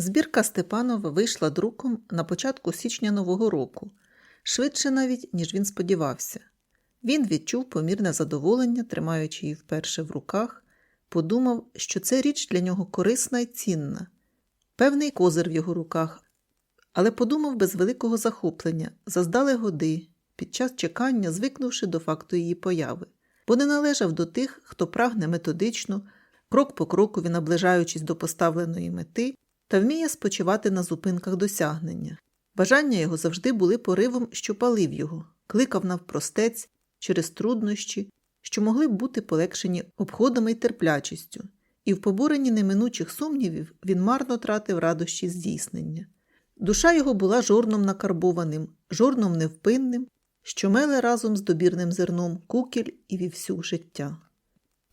Збірка Степанова вийшла друком на початку січня Нового року, швидше навіть, ніж він сподівався. Він відчув помірне задоволення, тримаючи її вперше в руках, подумав, що це річ для нього корисна і цінна, певний козир в його руках, але подумав без великого захоплення, заздалегоди, під час чекання, звикнувши до факту її появи, бо не належав до тих, хто прагне методично, крок по крокові наближаючись до поставленої мети, та вміє спочивати на зупинках досягнення. Бажання його завжди були поривом, що палив його, кликав навпростець через труднощі, що могли б бути полегшені обходами й терплячістю, і в поборенні неминучих сумнівів він марно тратив радощі здійснення. Душа його була жорном накарбованим, жорном невпинним, що меле разом з добірним зерном кукіль і вівсю життя.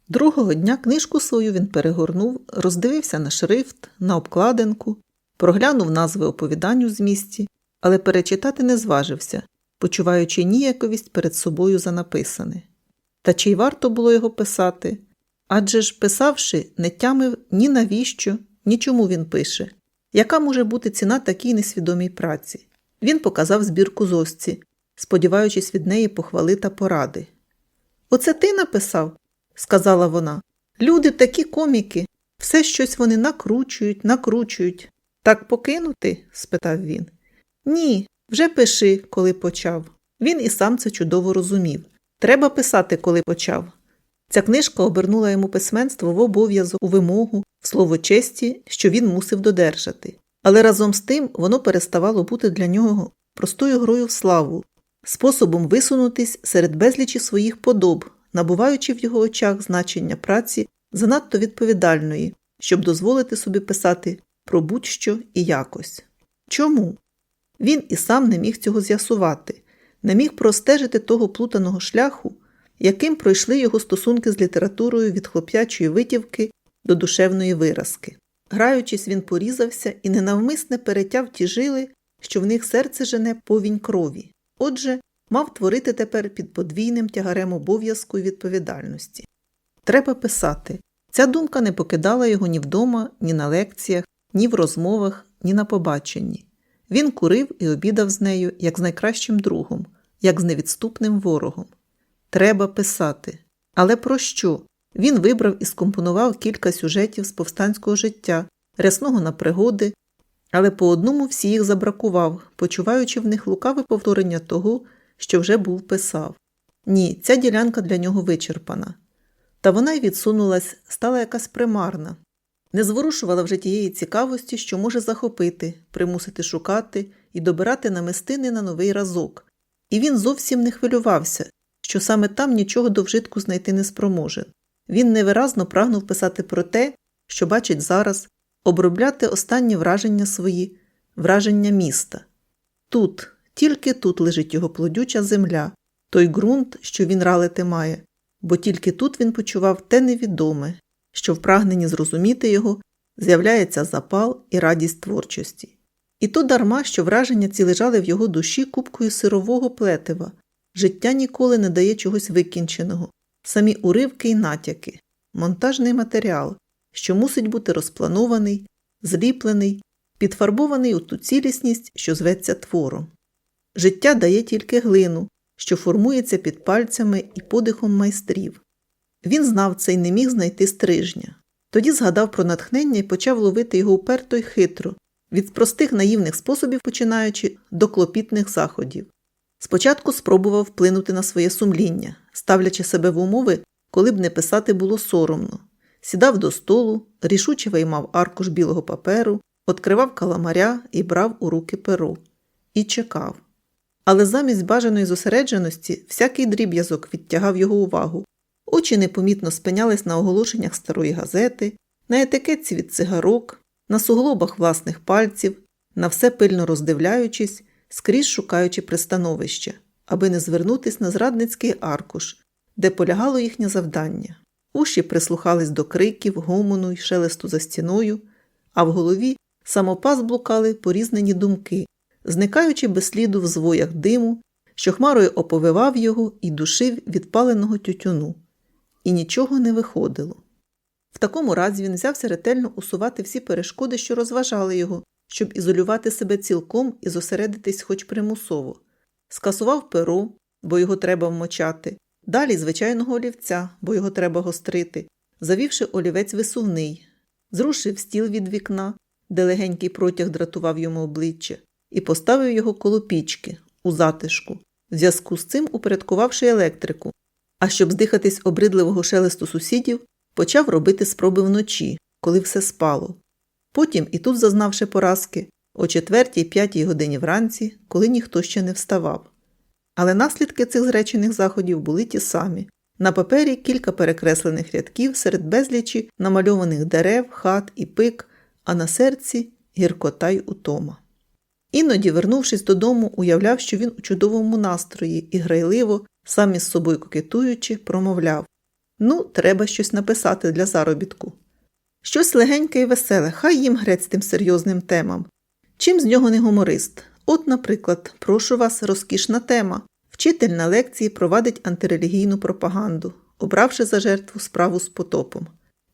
Другого дня книжку свою він перегорнув, роздивився на шрифт, на обкладинку, проглянув назви оповідань у змісті, але перечитати не зважився, почуваючи ніяковість перед собою за написане. Та чи й варто було його писати? Адже ж, писавши, не тямив ні навіщо, ні чому він пише, яка може бути ціна такій несвідомій праці. Він показав збірку зосці, сподіваючись від неї похвали та поради. Оце ти написав? Сказала вона. Люди такі коміки, все щось вони накручують, накручують. Так покинути? спитав він. Ні, вже пиши, коли почав. Він і сам це чудово розумів. Треба писати, коли почав. Ця книжка обернула йому письменство в обов'язок, у вимогу, в слово честі, що він мусив додержати. Але разом з тим воно переставало бути для нього простою грою в славу, способом висунутись серед безлічі своїх подоб, набуваючи в його очах значення праці занадто відповідальної, щоб дозволити собі писати про будь-що і якось. Чому? Він і сам не міг цього з'ясувати, не міг простежити того плутаного шляху, яким пройшли його стосунки з літературою від хлоп'ячої витівки до душевної виразки. Граючись, він порізався і ненавмисне перетяв ті жили, що в них серце жене повінь крові. Отже, мав творити тепер під подвійним тягарем обов'язку і відповідальності. Треба писати. Ця думка не покидала його ні вдома, ні на лекціях, ні в розмовах, ні на побаченні. Він курив і обідав з нею як з найкращим другом, як з невідступним ворогом. Треба писати. Але про що? Він вибрав і скомпонував кілька сюжетів з повстанського життя, рясного на пригоди, але по одному всі їх забракував, почуваючи в них лукаве повторення того, що вже був писав. Ні, ця ділянка для нього вичерпана. Та вона й відсунулась, стала якась примарна, не зворушувала вже тієї цікавості, що може захопити, примусити шукати і добирати намистини на новий разок. І він зовсім не хвилювався, що саме там нічого до вжитку знайти не спроможен. Він невиразно прагнув писати про те, що бачить зараз, обробляти останні враження свої, враження міста. Тут, тільки тут лежить його плодюча земля, той ґрунт, що він ралити має, бо тільки тут він почував те невідоме, що в прагненні зрозуміти його з'являється запал і радість творчості. І то дарма, що враження ці лежали в його душі купкою сирового плетива, життя ніколи не дає чогось викінченого, самі уривки й натяки, монтажний матеріал, що мусить бути розпланований, зліплений, підфарбований у ту цілісність, що зветься твором. Життя дає тільки глину, що формується під пальцями і подихом майстрів. Він знав це й не міг знайти стрижня. Тоді згадав про натхнення і почав ловити його уперто й хитро, від простих наївних способів починаючи до клопітних заходів. Спочатку спробував вплинути на своє сумління, ставлячи себе в умови, коли б не писати було соромно. Сідав до столу, рішуче виймав аркуш білого паперу, відкривав каламаря і брав у руки перо. І чекав. Але замість бажаної зосередженості всякий дріб'язок відтягав його увагу. Очі непомітно спинялись на оголошеннях старої газети, на етикетці від цигарок, на суглобах власних пальців, на все пильно роздивляючись, скрізь шукаючи пристановище, аби не звернутись на зрадницький аркуш, де полягало їхнє завдання. Уші прислухались до криків, гомону й шелесту за стіною, а в голові самопас блукали порізнені думки, зникаючи без сліду в звоях диму, що хмарою оповивав його і душив відпаленого тютюну. І нічого не виходило. В такому разі він взявся ретельно усувати всі перешкоди, що розважали його, щоб ізолювати себе цілком і зосередитись хоч примусово. Скасував перо, бо його треба вмочати, далі звичайного олівця, бо його треба гострити, завівши олівець висувний, зрушив стіл від вікна, де легенький протяг дратував йому обличчя, і поставив його коло пічки, у затишку, в зв'язку з цим упорядкувавши електрику. А щоб здихатись обридливого шелесту сусідів, почав робити спроби вночі, коли все спало. Потім і тут зазнавши поразки, о четвертій п'ятій годині вранці, коли ніхто ще не вставав. Але наслідки цих зречених заходів були ті самі. На папері кілька перекреслених рядків серед безлічі намальованих дерев, хат і пик, а на серці гіркота й утома. Іноді, вернувшись додому, уявляв, що він у чудовому настрої і грайливо, сам із собою кокетуючи, промовляв Ну, треба щось написати для заробітку. Щось легеньке і веселе, хай їм грець тим серйозним темам. Чим з нього не гуморист? От, наприклад, прошу вас, розкішна тема. Вчитель на лекції провадить антирелігійну пропаганду, обравши за жертву справу з потопом.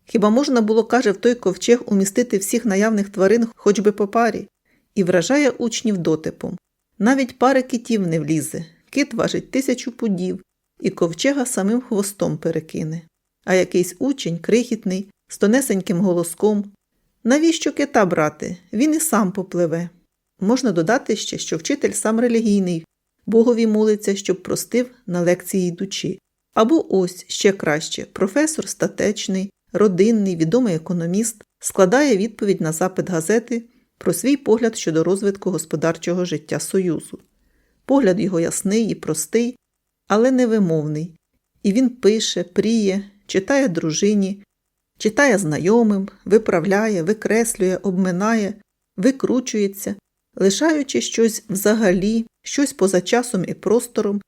Хіба можна було, каже, в той ковчег умістити всіх наявних тварин хоч би по парі, і вражає учнів дотипом. Навіть пари китів не влізе, кит важить тисячу пудів, і ковчега самим хвостом перекине. А якийсь учень, крихітний, з тонесеньким голоском. Навіщо кита брати? Він і сам попливе. Можна додати ще, що вчитель сам релігійний, Богові молиться, щоб простив на лекції йдучи. Або ось ще краще професор статечний, родинний, відомий економіст складає відповідь на запит газети про свій погляд щодо розвитку господарчого життя Союзу. Погляд його ясний і простий, але невимовний. І він пише, пріє, читає дружині, читає знайомим, виправляє, викреслює, обминає, викручується, лишаючи щось взагалі, щось поза часом і простором,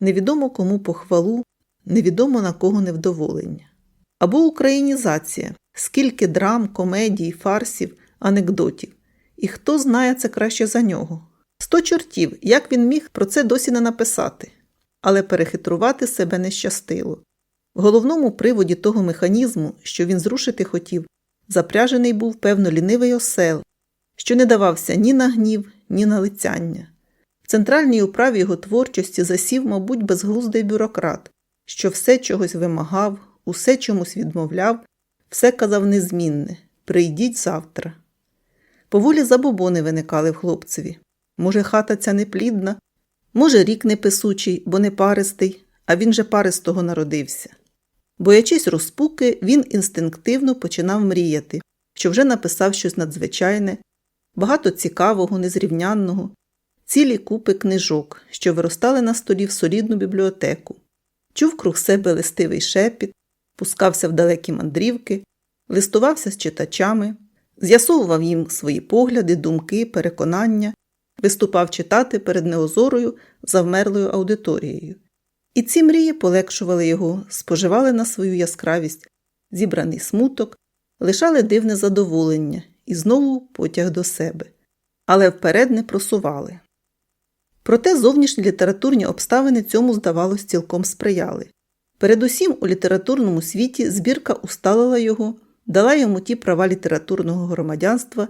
невідомо кому похвалу, невідомо на кого невдоволення. Або українізація, скільки драм, комедій, фарсів, анекдотів. І хто знає це краще за нього? Сто чортів, як він міг про це досі не написати, але перехитрувати себе не щастило. В головному приводі того механізму, що він зрушити хотів, запряжений був певно лінивий осел, що не давався ні на гнів, ні на лицяння. В центральній управі його творчості засів, мабуть, безглуздий бюрократ, що все чогось вимагав, усе чомусь відмовляв, все казав незмінне прийдіть завтра. Поволі забобони виникали в хлопцеві. Може, хата ця неплідна, може, рік неписучий, бо не паристий, а він же паристого народився. Боячись розпуки, він інстинктивно починав мріяти, що вже написав щось надзвичайне, багато цікавого, незрівнянного, цілі купи книжок, що виростали на столі в солідну бібліотеку, чув круг себе листивий шепіт, пускався в далекі мандрівки, листувався з читачами, з'ясовував їм свої погляди, думки, переконання, виступав читати перед неозорою завмерлою аудиторією. І ці мрії полегшували його, споживали на свою яскравість, зібраний смуток, лишали дивне задоволення і знову потяг до себе, але вперед не просували. Проте зовнішні літературні обставини цьому, здавалось, цілком сприяли. Передусім, у літературному світі збірка усталила його, дала йому ті права літературного громадянства,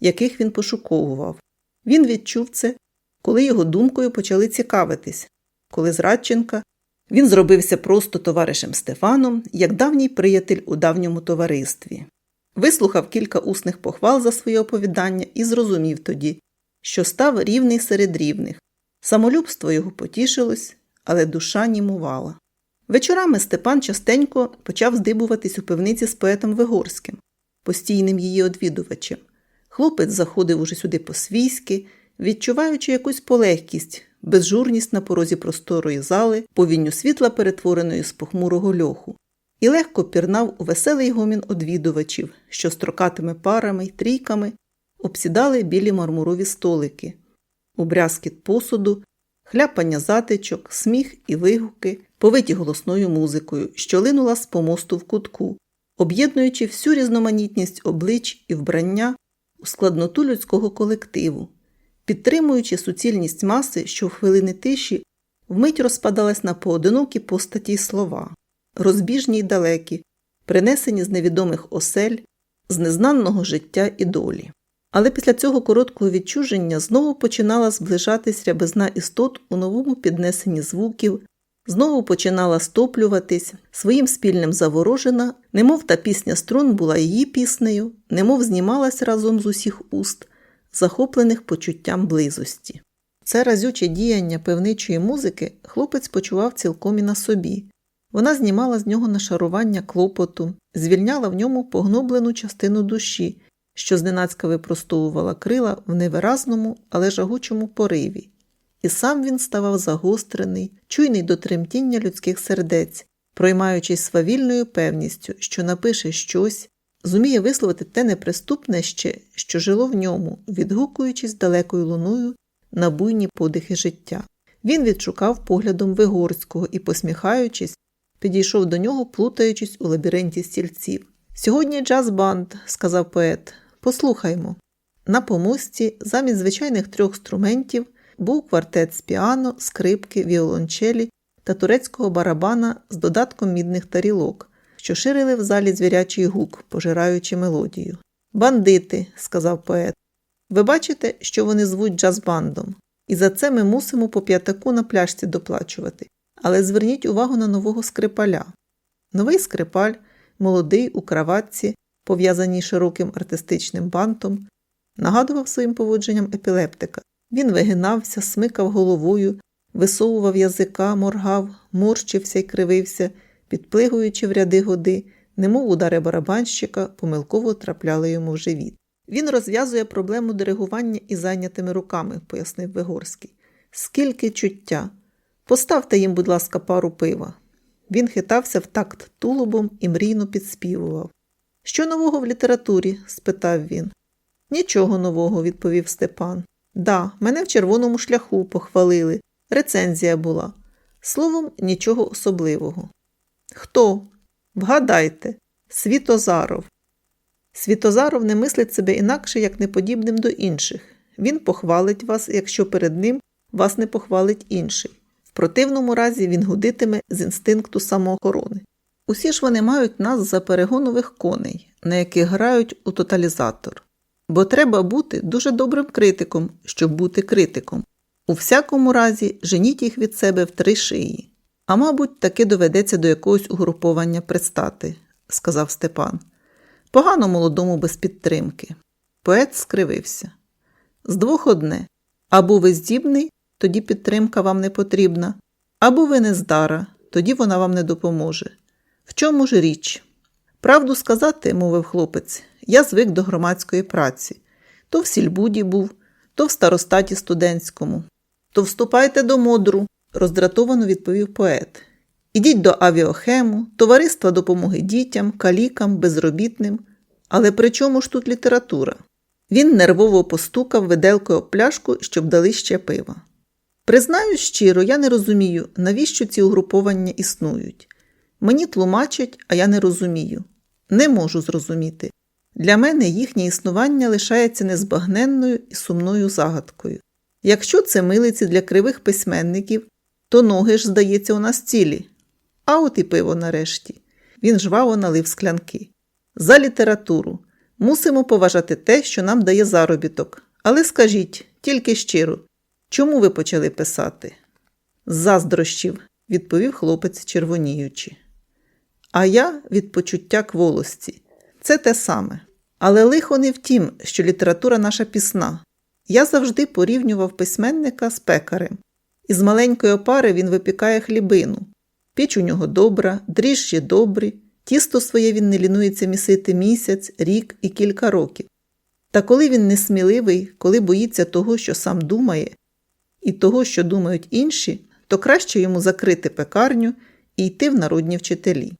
яких він пошуковував. Він відчув це, коли його думкою почали цікавитись, коли з Радченка він зробився просто товаришем Стефаном, як давній приятель у давньому товаристві. Вислухав кілька усних похвал за своє оповідання і зрозумів тоді, що став рівний серед рівних. Самолюбство його потішилось, але душа німувала. Вечорами Степан частенько почав здибуватись у пивниці з поетом Вигорським, постійним її одвідувачем. Хлопець заходив уже сюди по-свійськи, відчуваючи якусь полегкість, безжурність на порозі просторої зали, повінню світла, перетвореної з похмурого льоху, і легко пірнав у веселий гомін одвідувачів, що строкатими парами й трійками обсідали білі мармурові столики, у брязкіт посуду, хляпання затичок, сміх і вигуки, повиті голосною музикою, що линула з помосту в кутку, об'єднуючи всю різноманітність облич і вбрання у складноту людського колективу, підтримуючи суцільність маси, що в хвилини тиші вмить розпадалась на поодинокі постаті й слова, розбіжні й далекі, принесені з невідомих осель, з незнанного життя і долі. Але після цього короткого відчуження знову починала зближатись рябизна істот у новому піднесенні звуків, знову починала стоплюватись, своїм спільним заворожена, немов та пісня струн була її піснею, немов знімалась разом з усіх уст, захоплених почуттям близості. Це разюче діяння певничої музики хлопець почував цілком і на собі. Вона знімала з нього нашарування клопоту, звільняла в ньому погноблену частину душі, що зненацька випростовувала крила в невиразному, але жагучому пориві. І сам він ставав загострений, чуйний до тремтіння людських сердець, проймаючись свавільною певністю, що напише щось, зуміє висловити те неприступне ще, що жило в ньому, відгукуючись далекою луною на буйні подихи життя. Він відшукав поглядом Вигорського і, посміхаючись, підійшов до нього, плутаючись у лабіринті стільців. Сьогодні джаз-банд, сказав поет. Послухаймо. На помості, замість звичайних трьох струментів, був квартет з піано, скрипки, віолончелі та турецького барабана з додатком мідних тарілок, що ширили в залі звірячий гук, пожираючи мелодію. Бандити, сказав поет. Ви бачите, що вони звуть джаз-бандом, і за це ми мусимо по п'ятаку на пляшці доплачувати. Але зверніть увагу на нового скрипаля. Новий скрипаль, молодий у краватці, пов'язаній широким артистичним бантом, нагадував своїм поводженням епілептика. Він вигинався, смикав головою, висовував язика, моргав, морщився й кривився, підплигуючи в ряди годи, немов удари барабанщика помилково трапляли йому в живіт. Він розв'язує проблему диригування і зайнятими руками, пояснив Вигорський. Скільки чуття! Поставте їм, будь ласка, пару пива. Він хитався в такт тулубом і мрійно підспівував. Що нового в літературі? спитав він. Нічого нового, відповів Степан. Да, мене в червоному шляху похвалили. Рецензія була. Словом, нічого особливого. Хто? Вгадайте, Світозаров. Світозаров не мислить себе інакше, як неподібним до інших. Він похвалить вас, якщо перед ним вас не похвалить інший. В противному разі він гудитиме з інстинкту самоохорони. Усі ж вони мають нас за перегонових коней, на яких грають у тоталізатор. Бо треба бути дуже добрим критиком, щоб бути критиком. У всякому разі, женіть їх від себе в три шиї. А мабуть, таки доведеться до якогось угруповання пристати, сказав Степан. Погано молодому без підтримки. Поет скривився. З двох одне або ви здібний, тоді підтримка вам не потрібна, або ви нездара, тоді вона вам не допоможе. В чому ж річ? Правду сказати, мовив хлопець, я звик до громадської праці. То в сільбуді був, то в старостаті студентському. То вступайте до модру, роздратовано відповів поет. Ідіть до авіохему, товариства допомоги дітям, калікам, безробітним. Але при чому ж тут література? Він нервово постукав виделкою пляшку, щоб дали ще пива. Признаю щиро, я не розумію, навіщо ці угруповання існують. Мені тлумачать, а я не розумію. Не можу зрозуміти. Для мене їхнє існування лишається незбагненною і сумною загадкою. Якщо це милиці для кривих письменників, то ноги ж, здається, у нас цілі. А от і пиво нарешті. Він жваво налив склянки. За літературу. Мусимо поважати те, що нам дає заробіток. Але скажіть, тільки щиро, чому ви почали писати? Заздрощів, відповів хлопець, червоніючи. А я від почуття кволості. Це те саме. Але лихо не в тім, що література наша пісна. Я завжди порівнював письменника з пекарем. Із маленької опари він випікає хлібину. Піч у нього добра, дріжджі добрі, тісто своє він не лінується місити місяць, рік і кілька років. Та коли він несміливий, коли боїться того, що сам думає, і того, що думають інші, то краще йому закрити пекарню і йти в народні вчителі.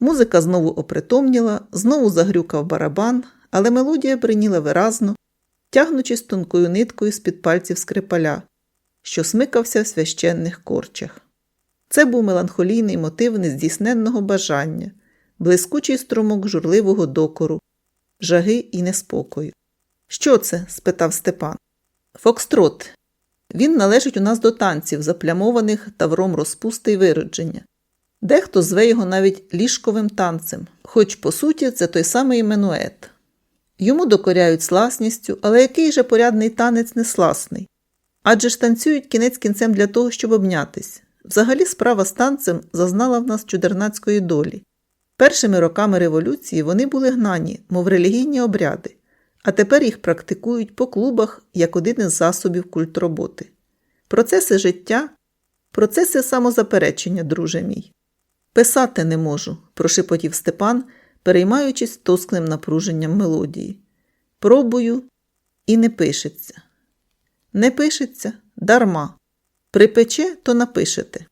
Музика знову опритомніла, знову загрюкав барабан, але мелодія бриніла виразно, тягнучись тонкою ниткою з-під пальців скрипаля, що смикався в священних корчах. Це був меланхолійний мотив нездійсненного бажання, блискучий струмок журливого докору, жаги і неспокою. Що це? спитав Степан. Фокстрот. Він належить у нас до танців, заплямованих тавром розпусти й виродження. Дехто зве його навіть ліжковим танцем, Хоч, по суті, це той самий Менует. Йому докоряють сласністю, але який же порядний танець не сласний? Адже ж танцюють кінець кінцем для того, щоб обнятись. Взагалі справа з танцем зазнала в нас чудернацької долі. Першими роками революції вони були гнані, мов релігійні обряди, а тепер їх практикують по клубах як один із засобів культроботи. Процеси життя, процеси самозаперечення, друже мій. Писати не можу, прошепотів Степан, переймаючись тосклим напруженням мелодії. Пробую і не пишеться. Не пишеться дарма. Припече, то напишете.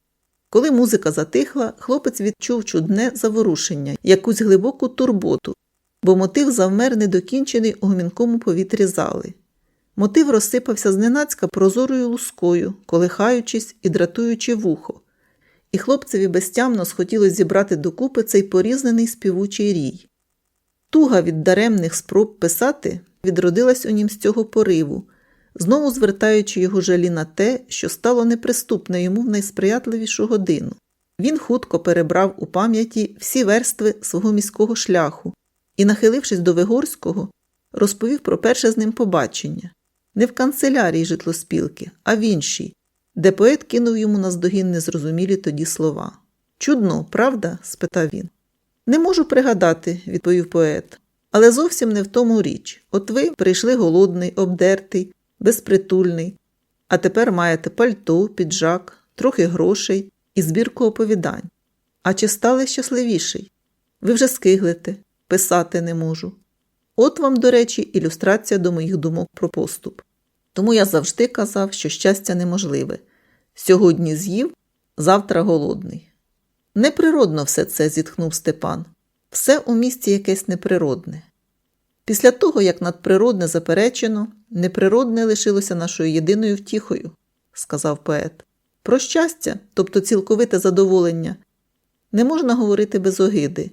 Коли музика затихла, хлопець відчув чудне заворушення, якусь глибоку турботу, бо мотив завмер недокінчений у гомінкому повітрі зали. Мотив розсипався зненацька прозорою лускою, колихаючись і дратуючи вухо, і хлопцеві безтямно схотілося зібрати докупи цей порізнений співучий рій. Туга від даремних спроб писати відродилась у нім з цього пориву, знову звертаючи його жалі на те, що стало неприступне йому в найсприятливішу годину. Він хутко перебрав у пам'яті всі верстви свого міського шляху і, нахилившись до Вигорського, розповів про перше з ним побачення не в канцелярії житлоспілки, а в іншій, де поет кинув йому наздогін незрозумілі тоді слова. Чудно, правда? спитав він. Не можу пригадати, відповів поет, але зовсім не в тому річ. От ви прийшли голодний, обдертий, безпритульний, а тепер маєте пальто, піджак, трохи грошей і збірку оповідань. А чи стали щасливіший? Ви вже скиглите, писати не можу. От вам, до речі, ілюстрація до моїх думок про поступ. Тому я завжди казав, що щастя неможливе. Сьогодні з'їв, завтра голодний. Неприродно все це, зітхнув Степан. Все у місті якесь неприродне. Після того, як надприродне заперечено, неприродне лишилося нашою єдиною втіхою, сказав поет. Про щастя, тобто цілковите задоволення, не можна говорити без огиди.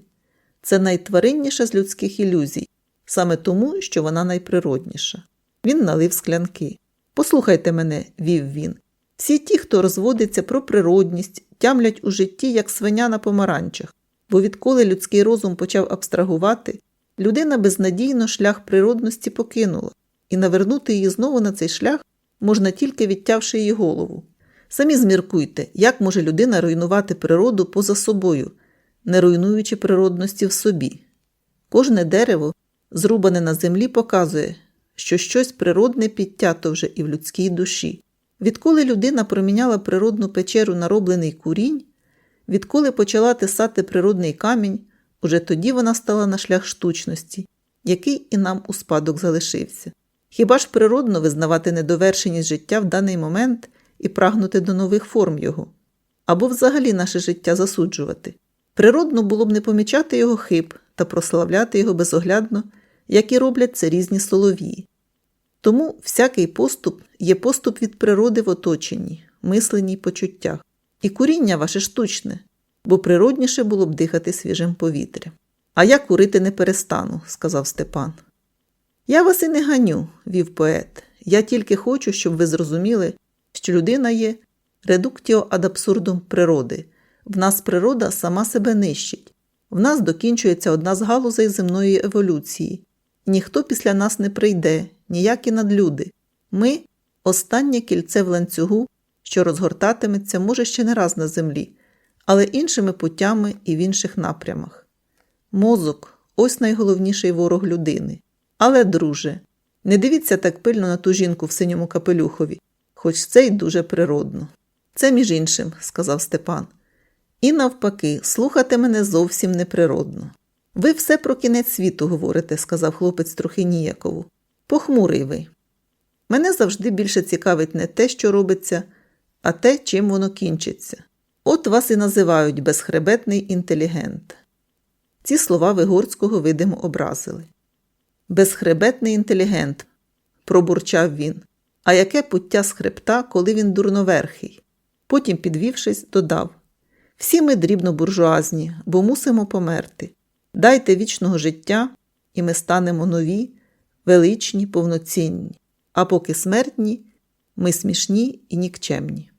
Це найтваринніша з людських ілюзій, саме тому, що вона найприродніша. Він налив склянки. Послухайте мене, вів він. Всі ті, хто розводиться про природність, тямлять у житті, як свиня на помаранчах, бо відколи людський розум почав абстрагувати, людина безнадійно шлях природності покинула, і навернути її знову на цей шлях можна тільки відтявши її голову. Самі зміркуйте, як може людина руйнувати природу поза собою, не руйнуючи природності в собі. Кожне дерево, зрубане на землі, показує, що щось природне підтято вже і в людській душі. Відколи людина проміняла природну печеру на роблений курінь, відколи почала тисати природний камінь, уже тоді вона стала на шлях штучності, який і нам у спадок залишився. Хіба ж природно визнавати недовершеність життя в даний момент і прагнути до нових форм його? Або взагалі наше життя засуджувати? Природно було б не помічати його хиб та прославляти його безоглядно, як і роблять це різні соловії. Тому всякий поступ є поступ від природи в оточенні, мисленні й почуттях. І куріння ваше штучне, бо природніше було б дихати свіжим повітрям. А я курити не перестану, сказав Степан. Я вас і не ганю, вів поет. Я тільки хочу, щоб ви зрозуміли, що людина є редуктіо ад абсурдум природи. В нас природа сама себе нищить. В нас докінчується одна з галузей земної еволюції. Ніхто після нас не прийде, ніякі надлюди. Ми останнє кільце в ланцюгу, що розгортатиметься, може, ще не раз на землі, але іншими путями і в інших напрямах. Мозок ось найголовніший ворог людини. Але, друже, не дивіться так пильно на ту жінку в синьому капелюхові, хоч це й дуже природно. Це, між іншим, сказав Степан. І навпаки, слухати мене зовсім неприродно. Ви все про кінець світу говорите, сказав хлопець трохи ніяково. Похмурий ви. Мене завжди більше цікавить не те, що робиться, а те, чим воно кінчиться. От вас і називають безхребетний інтелігент. Ці слова Вигорського видимо образили. Безхребетний інтелігент, пробурчав він. А яке пуття з хребта, коли він дурноверхий? Потім, підвівшись, додав Всі ми дрібно буржуазні, бо мусимо померти. Дайте вічного життя, і ми станемо нові, величні, повноцінні, а поки смертні, ми смішні і нікчемні.